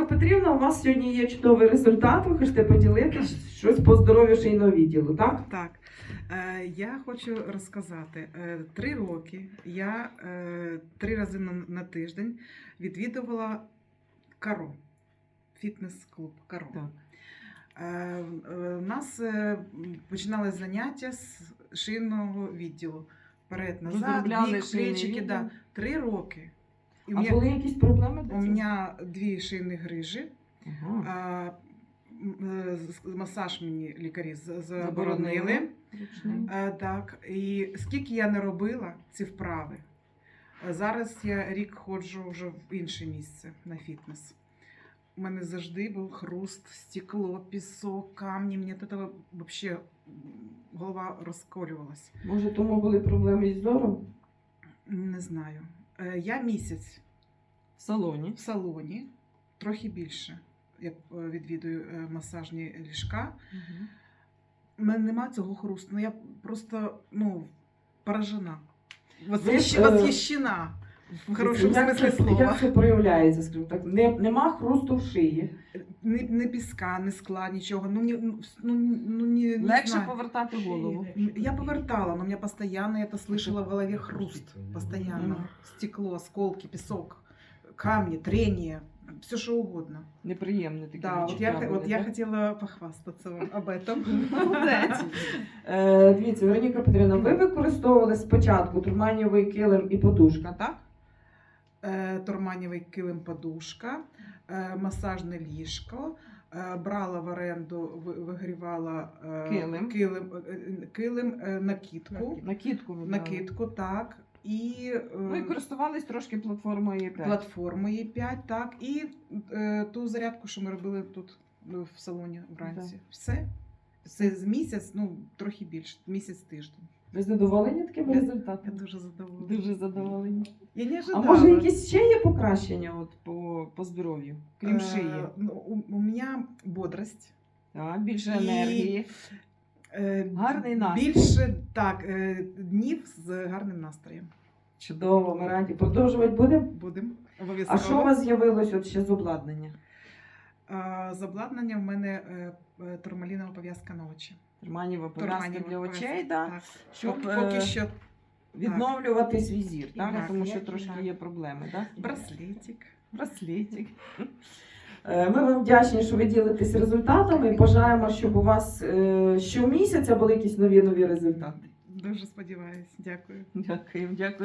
Вероніка Петрівна, у вас сьогодні є чудовий результат. Ви хочете поділитися щось по здоров'ю шийного відділу, так? Так, е, я хочу розказати. Е, Три роки я е, три рази на, тиждень відвідувала Каро, фітнес-клуб Каро. Так. У нас починали заняття з шийного відділу. Вперед, назад, бік, плечики, да. Три роки. У А мене, були якісь проблеми? у мене дві шийні грижі. Ага. А, е, Масаж мені лікарі Заборонили. Ручний. Е, Так, і скільки я не робила ці вправи, зараз я рік ходжу вже в інше місце на фітнес. У мене завжди був хруст, стекло, пісок, камні. Мені від взагалі голова розколювалась. Може, тому були проблеми зі зором? Не знаю. Е, Я місяць В салоні. в салоні, трохи більше. Я е, відвідую е, масажні ліжка. У мене нема цього хрусту. Ну я просто ну, поражена. Е, Восхищена. В хорошому як смислі це, слова. Як це проявляється, скажімо так? Не, нема хрусту в шиї. Ні, ні піска, ні скла, нічого. Ну, ні, ну, ну, ну, ні, не Легше знаю. повертати голову. Я повертала, но у меня постоянно это слышала в голове хруст. Постоянно. Стекло, осколки, песок, камни, трение, все что угодно. Неприємне таке. Да, вот я, вот я хотела похвастаться вам об этом. Е, дивіться, Вероніка Петрівна, ви використовували спочатку турманівий килим і подушка, так? Е, Турманівий килим подушка, е, масажне ліжко. е, Брала в оренду, вигрівала Килим. килим, килим накидку. Накидку. Накидку, так. І, е, Ну і користувались трошки платформою E5. платформою 5, так. І е, ту зарядку, що ми робили тут ну, в салоні вранці. Все. Це з місяць, ну трохи більше, місяць тиждень. Ви задоволені таким результатом? Я дуже задоволена. Дуже задоволені. Я не А може якісь ще є покращення? От по, по здоров'ю, крім Е, шиї. ну, у, у мене бодрость. Так, більше і- енергії. Е, Гарний настрій. Більше так, е, днів з гарним настроєм. Чудово, ми раді. Продовжувати будемо? Будемо А обов'язково. що у вас з'явилось от ще з обладнання? А, з обладнання в мене е, турмалінова пов'язка на очі. Турманєва пов'язка Турманєва для пов'язка, очей, да? Так. щоб Поки, е, що Відновлювати свій зір, так? Так, тому що трошки так. є проблеми, так? браслетик. Браслетик. Е, Ми вам вдячні, що ви ділитесь результатами і бажаємо, щоб у вас е, щомісяця були якісь нові нові результати. Дуже сподіваюся. Дякую. Дякую, дякую.